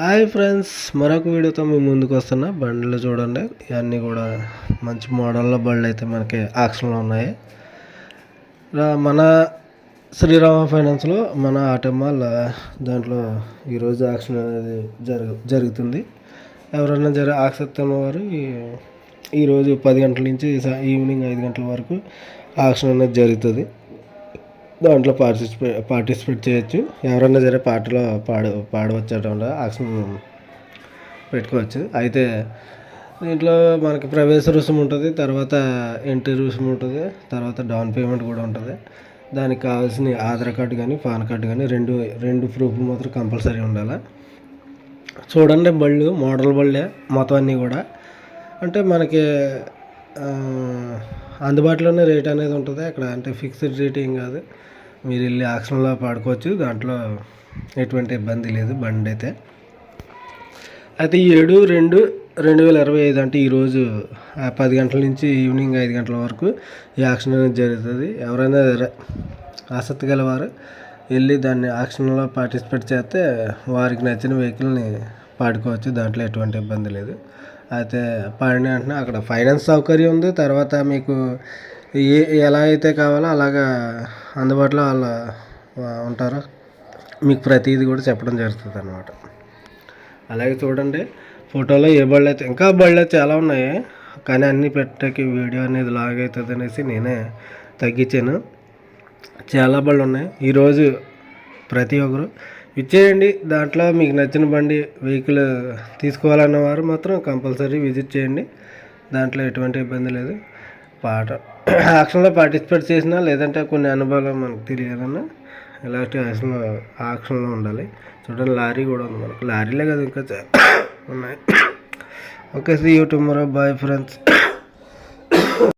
Hi friends మరొక వీడియోతో మీ ముందుకు వస్తున్నా. బండ్లు చూడండి ఇవన్నీ కూడా మంచి మోడల్లో బండ్లు అయితే మనకి ఆక్షన్లో ఉన్నాయి. మన శ్రీరామ ఫైనాన్స్లో మన ఆటోమాల్ దాంట్లో ఈరోజు ఆక్షన్ అనేది జరుగు జరుగుతుంది. ఎవరైనా జర ఆసక్తి ఉన్నవారు ఈరోజు పది గంటల నుంచి ఈవినింగ్ ఐదు గంటల వరకు ఆక్షన్ అనేది జరుగుతుంది. దాంట్లో పార్టిసిపే పార్టిసిపేట్ చేయొచ్చు. ఎవరన్నా సరే పాటలో పాడ పాడవచ్చు అటువంటి ఆక్షన్ పెట్టుకోవచ్చు. అయితే దీంట్లో మనకి ప్రవేశ రుసుము ఉంటుంది తర్వాత ఎంట్రీ రుసుము ఉంటుంది తర్వాత డౌన్ పేమెంట్ కూడా ఉంటుంది. దానికి కావాల్సిన ఆధార్ కార్డు కానీ పాన్ కార్డు కానీ రెండు రెండు ప్రూఫ్లు మాత్రం కంపల్సరీ ఉండాలి? చూడండి బళ్ళు మోడల్ బళ్ళే మొత్తం అన్నీ కూడా. అంటే మనకి అందుబాటులోనే రేట్ అనేది ఉంటుంది. అక్కడ అంటే ఫిక్స్డ్ రేట్ ఏం కాదు. మీరు వెళ్ళి ఆక్షన్లో పాడుకోవచ్చు దాంట్లో ఎటువంటి ఇబ్బంది లేదు బండి అయితే. అయితే ఏడు రెండు రెండు వేల ఇరవై ఐదు అంటే ఈరోజు ఆ పది గంటల నుంచి ఈవినింగ్ ఐదు గంటల వరకు ఈ ఆక్షన్ అనేది జరుగుతుంది. ఎవరైనా ఆసక్తి గలవారు వెళ్ళి దాన్ని ఆక్షన్లో పార్టిసిపేట్ చేస్తే వారికి నచ్చిన వెహికల్ని పాడుకోవచ్చు దాంట్లో ఎటువంటి ఇబ్బంది లేదు. అయితే పాడిన వెంటనే అక్కడ ఫైనాన్స్ సౌకర్యం ఉంది. తర్వాత మీకు ఏ ఎలా అయితే కావాలో అలాగా అందుబాటులో వాళ్ళు ఉంటారో ఉంటారు మీకు ప్రతిదీ కూడా చెప్పడం జరుగుతుంది అనమాట అలాగే చూడండి ఫోటోలో ఏ బళ్ళు అయితే ఇంకా బళ్ళు అయితే చాలా ఉన్నాయి. కానీ అన్నీ పెట్టకి వీడియో అనేది లాగ్ అవుతుంది అనేసి నేనే తగ్గించాను. చాలా బళ్ళు ఉన్నాయి. ఈరోజు ప్రతి ఒక్కరు ఇచ్చేయండి. దాంట్లో మీకు నచ్చిన బండి వెహికల్ తీసుకోవాలన్న వారు మాత్రం కంపల్సరీ విజిట్ చేయండి. దాంట్లో ఎటువంటి ఇబ్బంది లేదు. పాట ఆక్షన్లో పార్టిసిపేట్ చేసినా లేదంటే కొన్ని అనుభవాలు మనకు తెలియాలన్నా ఇలాంటి ఆక్షన్లో ఆక్షన్లో ఉండాలి. చూడండి లారీ కూడా ఉంది మనకు. లారీలే కదా ఇంకా ఉన్నాయి. Okay see you tomorrow bye friends